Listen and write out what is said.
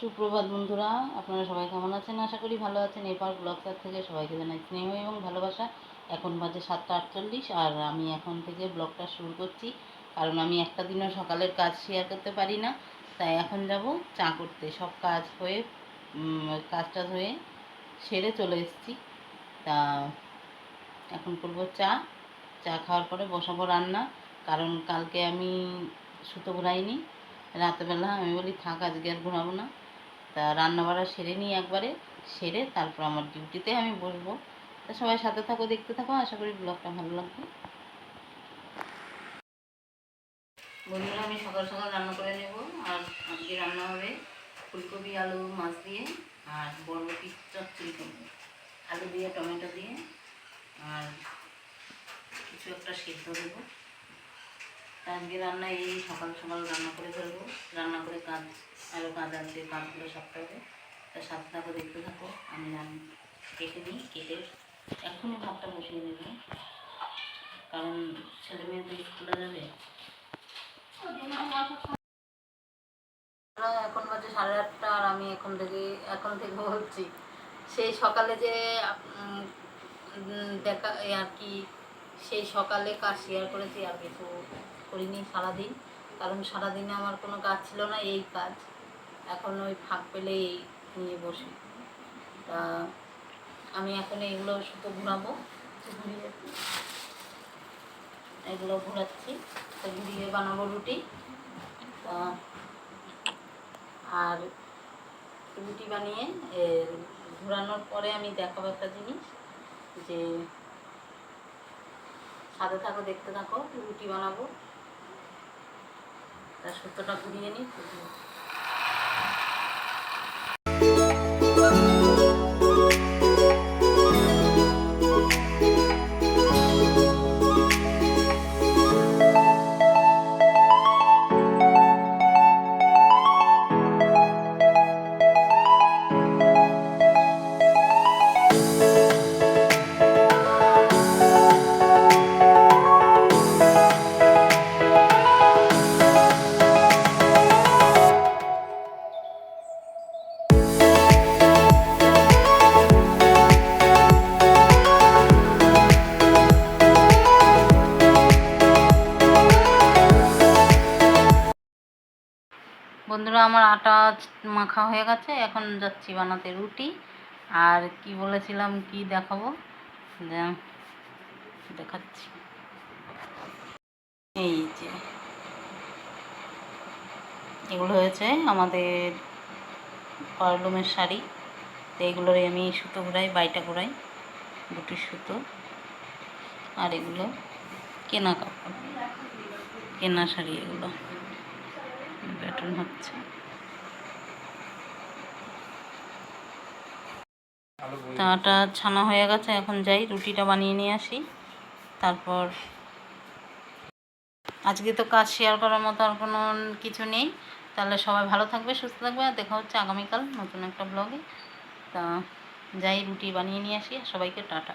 সুপ্রভাত বন্ধুরা, আপনারা সবাই কেমন আছেন? আশা করি ভালো আছেন। এরপর ব্লগটার থেকে সবাইকে জানাই স্নেহ এবং ভালোবাসা। এখন বাজে সাতটা আটচল্লিশ আর আমি এখন থেকে ব্লগটা শুরু করছি। কারণ আমি একটা দিনও সকালের কাজ শেয়ার করতে পারি না। তাই এখন যাব চা করতে। সব কাজ হয়ে কাজ টাজ হয়ে সেরে চলে এসেছি। তা এখন করব চা। চা খাওয়ার পরে বসাবো রান্না। কারণ কালকে আমি সুতো ঘুরাইনি। রাতেবেলা আমি বলি, থাক, আজকে আর ঘুরাবো না। তা রান্না বাড়া সেরে নিই একবারে, সেরে তারপর আমার ডিউটিতে আমি বসবো। তা সবাই সাথে থাকো, দেখতে থাকো, আশা করি ব্লগটা ভালো লাগবে। বন্ধুরা, আমি সকাল সকাল রান্না করে নেব। আর আজকে রান্না হবে ফুলকপি, আলু, মাছ দিয়ে, আর বরবটি চচ্চড়ি করব আলু দিয়ে, টমেটো দিয়ে, আর কিছু একটা সেদ্ধ দেবো। আজকে রান্না এই সকাল সকাল রান্না করে ফেলব। রান্না করে কাজ আরও কাজ আছে কাজগুলো সারতে হবে তা সাথে থাকো দেখতে থাকো, আমি রান কেটে নিই, কেটে এখনই ভাতটা বসিয়ে দেবো। কারণ ছেলে মেয়ে তো স্কুলে যাবে। এখন বাজে সাড়ে আটটা আর আমি এখন থেকে এখন থেকে বলছি সেই সকালে যে দেখা আর কি সেই সকালে কাজ শেয়ার করেছি আর কিছু করিনি সারাদিন। কারণ সারাদিনে আমার কোনো কাজ ছিল না, এই কাজ। এখন ওই ফাঁক পেলে এই নিয়ে বসি। তা আমি এখন এইগুলো সুতো ঘুরাবো ঘুরিয়ে এগুলো ঘোরাচ্ছি। তা ঘুরিয়ে বানাবো রুটি। তা আর রুটি বানিয়ে ঘোরানোর পরে আমি দেখাবো একটা জিনিস যে সাথে থাকো দেখতে থাকো রুটি বানাবো। তার সুতোটা ঘুরিয়ে নিই। বন্ধুরা, আমার আটা মাখা হয়ে গেছে। এখন যাচ্ছি বানাতে রুটি। আর কি বলেছিলাম, কি দেখাবো? দেখাচ্ছি। এই যে, এগুলো হয়েছে আমাদের পারলুমের শাড়ি। তো এগুলোর আমি সুতো ঘুরাই, বাইটা ঘুরাই বুটির সুতো। আর এগুলো কেনা কাপড়, কেনা শাড়ি এগুলো। প্যাটার্ন হচ্ছে। তা আটা ছানা হয়ে গেছে, এখন যাই, রুটিটা বানিয়ে নিয়ে আসি। তারপর আজকে তো কাজ শেয়ার করার মতো আর কোনো কিছু নেই। তাহলে সবাই ভালো থাকবে, সুস্থ থাকবে, আর দেখা হচ্ছে আগামীকাল নতুন একটা ব্লগে তা যাই, রুটি বানিয়ে নিয়ে আসি, সবাইকে টাটা।